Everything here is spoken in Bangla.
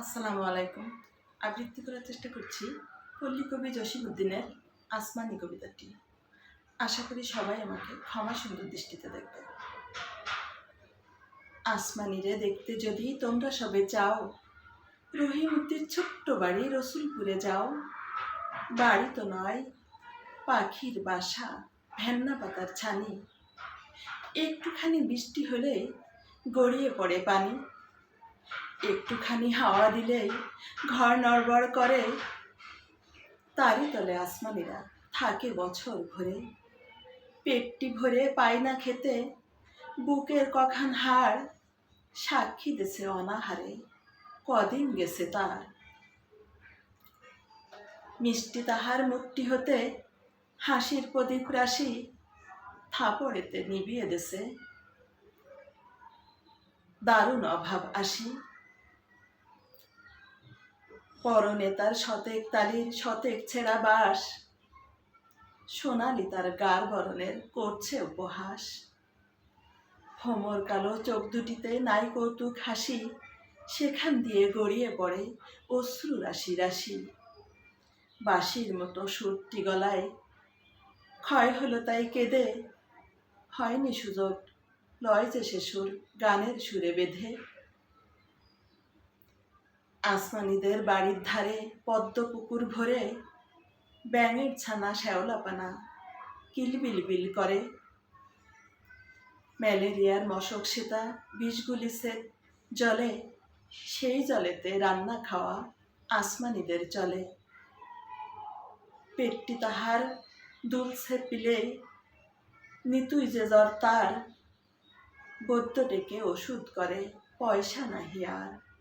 আসসালামু আলাইকুম। আবৃত্তি করার চেষ্টা করছি পল্লী কবি জসিমুদ্দিনের আসমানি কবিতাটি। আশা করি সবাই আমাকে ক্ষমা সুন্দর দৃষ্টিতে দেখবে। আসমানিরে দেখতে যদি তোমরা সবে চাও, রহিমুদ্দির ছোট্ট বাড়ি রসুলপুরে যাও। বাড়ি তো নয়, পাখির বাসা, ভেন্না পাতার ছানি। একটুখানি বৃষ্টি হলে গড়িয়ে পড়ে পানি। একটুখানি হাওয়া দিলেই ঘর নড়বড় করে। তারই তলে আসমানিরা থাকে বছর ভরে। পেটটি ভরে পায় না খেতে, বুকের কখান হাড় সাক্ষী দেছে অনাহারে। কদিন গেছে তার। মিষ্টি তাহার মুখটি হতে হাসির প্রদীপ রাশি থাপড়েতে নিবিয়ে দেছে। দারুণ অভাব আসি। পরনে তার শতেক তালির শতেক ছেঁড়া বাস সোনালি তার গার বরণের করছে উপহাস। ভোমর কালো চোখ দুটিতে নাই কৌতুক হাসি। সেখান দিয়ে গড়িয়ে পড়ে অশ্রু রাশি রাশি। বাঁশির মতো সুরটি গলায়, ক্ষয় হলো তাই কেঁদে। হয়নি সুযোগ, লয় যে সে সুর গানের সুরে বেঁধে। আসমানিদের বাড়ির ধারে পদ্ম পুকুর ভরে ব্যাঙের ছানা শ্যাওলাপানা কিলবিল বিল করে। ম্যালেরিয়ার মশক সেতা, বিষগুলি সে জলে, সেই জলেতে রান্না খাওয়া আসমানিদের চলে। পেটটি তাহার দুলছে পিলে, নিতুই যে জ্বর তার, বৈদ্য ডেকে ওষুধ করে, পয়সা নাহি আর।